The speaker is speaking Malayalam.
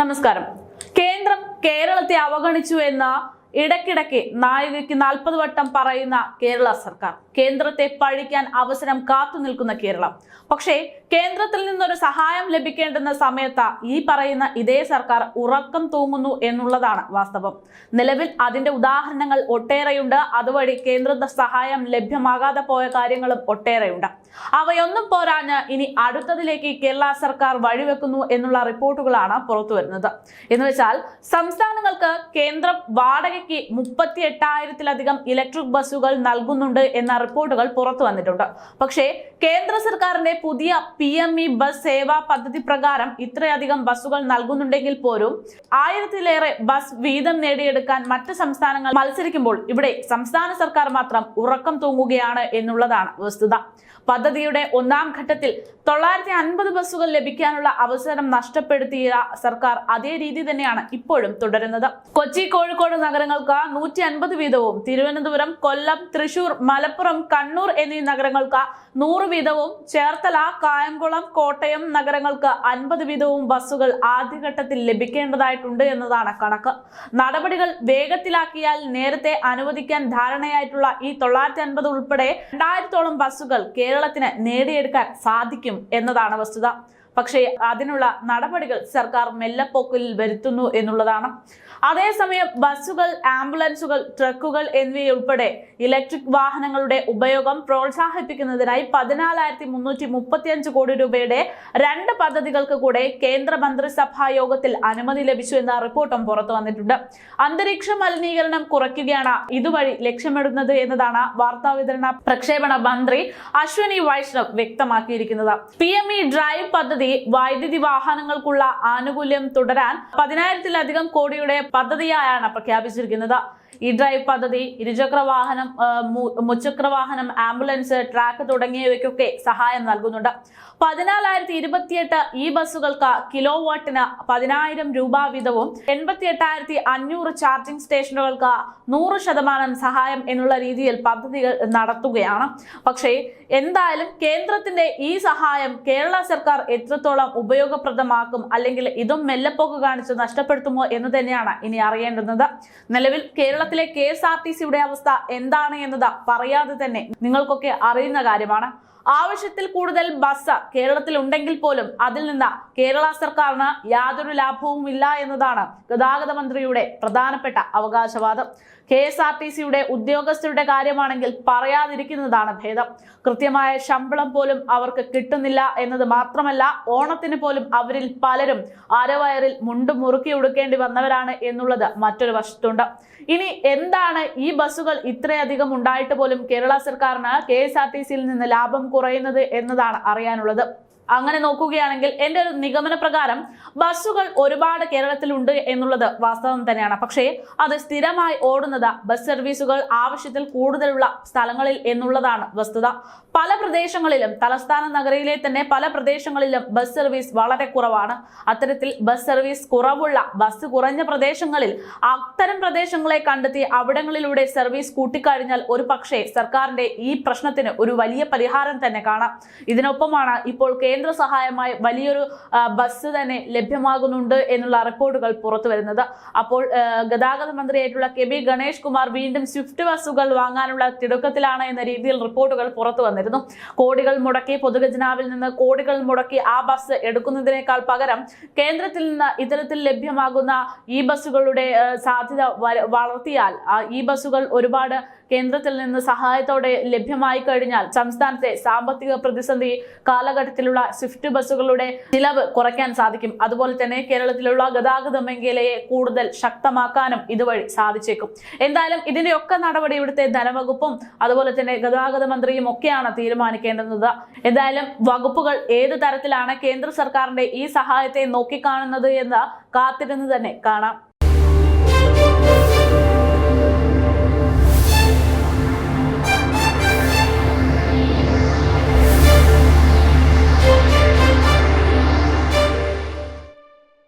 നമസ്കാരം. കേന്ദ്രം കേരളത്തെ അവഗണിച്ചു എന്ന ഇടയ്ക്കിടയ്ക്ക് നായികയ്ക്ക് നാൽപ്പത് വട്ടം പറയുന്ന കേരള സർക്കാർ. കേന്ദ്രത്തെ പഴിക്കാൻ അവസരം കാത്തു നിൽക്കുന്ന കേരളം. പക്ഷേ കേന്ദ്രത്തിൽ നിന്നൊരു സഹായം ലഭിക്കേണ്ടുന്ന സമയത്ത് ഈ പറയുന്ന ഇതേ സർക്കാർ ഉറക്കം തൂങ്ങുന്നു എന്നുള്ളതാണ് വാസ്തവം. നിലവിൽ അതിന്റെ ഉദാഹരണങ്ങൾ ഒട്ടേറെയുണ്ട്. അതുവഴി കേന്ദ്ര സഹായം ലഭ്യമാകാതെ പോയ കാര്യങ്ങളും ഒട്ടേറെയുണ്ട്. അവയൊന്നും പോരാഞ്ഞ് ഇനി അടുത്തതിലേക്ക് കേരള സർക്കാർ വഴിവെക്കുന്നു എന്നുള്ള റിപ്പോർട്ടുകളാണ് പുറത്തു വരുന്നത്. എന്ന് വെച്ചാൽ സംസ്ഥാനങ്ങൾക്ക് കേന്ദ്രം വാടകയ്ക്ക് മുപ്പത്തി എട്ടായിരത്തിലധികം ഇലക്ട്രിക് ബസ്സുകൾ നൽകുന്നുണ്ട് എന്ന റിപ്പോർട്ടുകൾ പുറത്തു വന്നിട്ടുണ്ട്. പക്ഷേ കേന്ദ്ര സർക്കാരിന്റെ പുതിയ P M E bus Sewa പദ്ധതി പ്രകാരം ഇത്രയധികം ബസ്സുകൾ നൽകുന്നുണ്ടെങ്കിൽ പോലും ആയിരത്തിലേറെ ബസ് വീതം നേടിയെടുക്കാൻ മറ്റ് സംസ്ഥാനങ്ങൾ മത്സരിക്കുമ്പോൾ ഇവിടെ സംസ്ഥാന സർക്കാർ മാത്രം ഉറക്കം തൂങ്ങുകയാണ് എന്നുള്ളതാണ് വസ്തുത. പദ്ധതിയുടെ ഒന്നാം ഘട്ടത്തിൽ തൊള്ളായിരത്തി അൻപത് ബസ്സുകൾ ലഭിക്കാനുള്ള അവസരം നഷ്ടപ്പെടുത്തിയ സർക്കാർ അതേ രീതി തന്നെയാണ് ഇപ്പോഴും തുടരുന്നത്. കൊച്ചി കോഴിക്കോട് നഗരങ്ങൾക്ക് നൂറ്റി അൻപത് വീതവും തിരുവനന്തപുരം കൊല്ലം തൃശൂർ മലപ്പുറം കണ്ണൂർ എന്നീ നഗരങ്ങൾക്ക് നൂറ് വീതവും ചേർത്തല കായംകുളം കോട്ടയം നഗരങ്ങൾക്ക് അൻപത് വീതവും ബസ്സുകൾ ആദ്യഘട്ടത്തിൽ ലഭിക്കേണ്ടതായിട്ടുണ്ട് എന്നതാണ് കണക്ക്. നടപടികൾ വേഗത്തിലാക്കിയാൽ നേരത്തെ അനുവദിക്കാൻ ധാരണയായിട്ടുള്ള ഈ തൊള്ളായിരത്തി അൻപത് ഉൾപ്പെടെ രണ്ടായിരത്തോളം ബസ്സുകൾ കേരളത്തിന് നേടിയെടുക്കാൻ സാധിക്കും എന്നതാണ് വസ്തുത. പക്ഷേ അതിനുള്ള നടപടികൾ സർക്കാർ മെല്ലപ്പോക്കിൽ വരുത്തുന്നു എന്നുള്ളതാണ്. അതേസമയം ബസ്സുകൾ ആംബുലൻസുകൾ ട്രക്കുകൾ എന്നിവയുൾപ്പെടെ ഇലക്ട്രിക് വാഹനങ്ങളുടെ ഉപയോഗം പ്രോത്സാഹിപ്പിക്കുന്നതിനായി പതിനാലായിരത്തി മുന്നൂറ്റി മുപ്പത്തിയഞ്ച് കോടി രൂപയുടെ രണ്ട് പദ്ധതികൾക്ക് കൂടെ കേന്ദ്ര മന്ത്രിസഭാ യോഗത്തിൽ അനുമതി ലഭിച്ചു എന്ന റിപ്പോർട്ടും പുറത്തു വന്നിട്ടുണ്ട്. അന്തരീക്ഷ മലിനീകരണം കുറയ്ക്കുകയാണ് ഇതുവഴി ലക്ഷ്യമിടുന്നത് എന്നതാണ് വാർത്താവിതരണ പ്രക്ഷേപണ മന്ത്രി അശ്വനി വൈഷ്ണവ് വ്യക്തമാക്കിയിരിക്കുന്നത്. പി ഡ്രൈവ് പദ്ധതി വൈദ്യുതി വാഹനങ്ങൾക്കുള്ള ആനുകൂല്യം തുടരാൻ പതിനായിരത്തിലധികം കോടിയുടെ പദ്ധതിയായാണ് പ്രഖ്യാപിച്ചിരിക്കുന്നത്. ഈ ഡ്രൈവ് പദ്ധതി ഇരുചക്ര വാഹനം മുച്ചക്ര വാഹനം ആംബുലൻസ് ട്രാക്ക് തുടങ്ങിയവയ്ക്കൊക്കെ സഹായം നൽകുന്നുണ്ട്. പതിനാലായിരത്തി ഇരുപത്തിയെട്ട് ഈ ബസ്സുകൾക്ക് കിലോ വാട്ടിന് പതിനായിരം രൂപ വീതവും എൺപത്തി എട്ടായിരത്തി അഞ്ഞൂറ് ചാർജിംഗ് സ്റ്റേഷനുകൾക്ക് നൂറ് ശതമാനം സഹായം എന്നുള്ള രീതിയിൽ പദ്ധതികൾ നടത്തുകയാണ്. പക്ഷേ എന്തായാലും കേന്ദ്രത്തിന്റെ ഈ സഹായം കേരള സർക്കാർ എത്രത്തോളം ഉപയോഗപ്രദമാക്കും അല്ലെങ്കിൽ ഇതും മെല്ലപ്പോക്ക് കാണിച്ച് നഷ്ടപ്പെടുത്തുമോ എന്ന് തന്നെയാണ് ഇനി അറിയേണ്ടുന്നത്. നിലവിൽ കേരളത്തിലെ കെ എസ് ആർ ടി സിയുടെ അവസ്ഥ എന്താണ് എന്നത് പറയാതെ തന്നെ നിങ്ങൾക്കൊക്കെ അറിയുന്ന കാര്യമാണ്. ആവശ്യത്തിൽ കൂടുതൽ ബസ് കേരളത്തിൽ ഉണ്ടെങ്കിൽ പോലും അതിൽ നിന്ന് കേരള സർക്കാരിന് യാതൊരു ലാഭവും ഇല്ല എന്നതാണ് ഗതാഗത മന്ത്രിയുടെ പ്രധാനപ്പെട്ട അവകാശവാദം. കെ എസ് ആർ ടി സിയുടെ ഉദ്യോഗസ്ഥരുടെ കാര്യമാണെങ്കിൽ പറയാതിരിക്കുന്നതാണ് ഭേദം. കൃത്യമായ ശമ്പളം പോലും അവർക്ക് കിട്ടുന്നില്ല എന്നത് മാത്രമല്ല ഓണത്തിന് പോലും അവരിൽ പലരും അരവയറിൽ മുണ്ടും മുറുക്കി ഉടുക്കേണ്ടി വന്നവരാണ് എന്നുള്ളത് മറ്റൊരു വശത്തുണ്ട്. ഇനി എന്താണ് ഈ ബസ്സുകൾ ഇത്രയധികം ഉണ്ടായിട്ട് പോലും കേരള സർക്കാരിന് കെ എസ് ആർ ടി സിയിൽ നിന്ന് ലാഭം കുറയുന്നത് എന്നതാണ് അറിയാനുള്ളത്. അങ്ങനെ നോക്കുകയാണെങ്കിൽ എന്റെ ഒരു നിഗമന പ്രകാരം ബസ്സുകൾ ഒരുപാട് കേരളത്തിലുണ്ട് എന്നുള്ളത് വാസ്തവം തന്നെയാണ്. പക്ഷേ അത് സ്ഥിരമായി ഓടുന്നത് ബസ് സർവീസുകൾ ആവശ്യത്തിൽ കൂടുതലുള്ള സ്ഥലങ്ങളിൽ എന്നുള്ളതാണ് വസ്തുത. പല പ്രദേശങ്ങളിലും തലസ്ഥാന നഗരയിലെ തന്നെ പല പ്രദേശങ്ങളിലും ബസ് സർവീസ് വളരെ കുറവാണ്. അത്തരത്തിൽ ബസ് സർവീസ് കുറവുള്ള ബസ് കുറഞ്ഞ പ്രദേശങ്ങളിൽ അത്തരം പ്രദേശങ്ങളെ കണ്ടെത്തി അവിടങ്ങളിലൂടെ സർവീസ് കൂട്ടിക്കഴിഞ്ഞാൽ ഒരു സർക്കാരിന്റെ ഈ പ്രശ്നത്തിന് ഒരു വലിയ പരിഹാരം തന്നെ കാണാം. ഇതിനൊപ്പമാണ് ഇപ്പോൾ കേന്ദ്ര സഹായമായി വലിയൊരു ബസ് തന്നെ ലഭ്യമാകുന്നുണ്ട് എന്നുള്ള റിപ്പോർട്ടുകൾ പുറത്തു വരുന്നത്. അപ്പോൾ ഗതാഗത മന്ത്രിയായിട്ടുള്ള കെ ബി ഗണേഷ് കുമാർ വീണ്ടും സ്വിഫ്റ്റ് ബസ്സുകൾ വാങ്ങാനുള്ള തിടുക്കത്തിലാണ് എന്ന രീതിയിൽ റിപ്പോർട്ടുകൾ പുറത്തു വന്നിരുന്നു. കോടികൾ മുടക്കി പൊതുഖജനാവിൽ നിന്ന് കോടികൾ മുടക്കി ആ ബസ് എടുക്കുന്നതിനേക്കാൾ പകരം കേന്ദ്രത്തിൽ നിന്ന് ഇത്തരത്തിൽ ലഭ്യമാകുന്ന ഈ ബസ്സുകളുടെ സാധ്യത വളർത്തിയാൽ ഈ ബസ്സുകൾ ഒരുപാട് കേന്ദ്രത്തിൽ നിന്ന് സഹായത്തോടെ ലഭ്യമായി കഴിഞ്ഞാൽ സംസ്ഥാനത്തെ സാമ്പത്തിക പ്രതിസന്ധി കാലഘട്ടത്തിലുള്ള സ്വിഫ്റ്റ് ബസ്സുകളുടെ ചിലവ് കുറയ്ക്കാൻ സാധിക്കും. അതുപോലെ തന്നെ കേരളത്തിലുള്ള ഗതാഗത മേഖലയെ കൂടുതൽ ശക്തമാക്കാനും ഇതുവഴി സാധിച്ചേക്കും. എന്തായാലും ഇതിന്റെയൊക്കെ നടപടി ഇവിടുത്തെ ധനവകുപ്പും അതുപോലെ തന്നെ ഗതാഗത മന്ത്രിയും ഒക്കെയാണ് തീരുമാനിക്കേണ്ടത് എന്തായാലും വകുപ്പുകൾ ഏത് തരത്തിലാണ് കേന്ദ്ര സർക്കാരിന്റെ ഈ സഹായത്തെ നോക്കിക്കാണുന്നത് എന്ന് കാത്തിരുന്ന് തന്നെ കാണാം.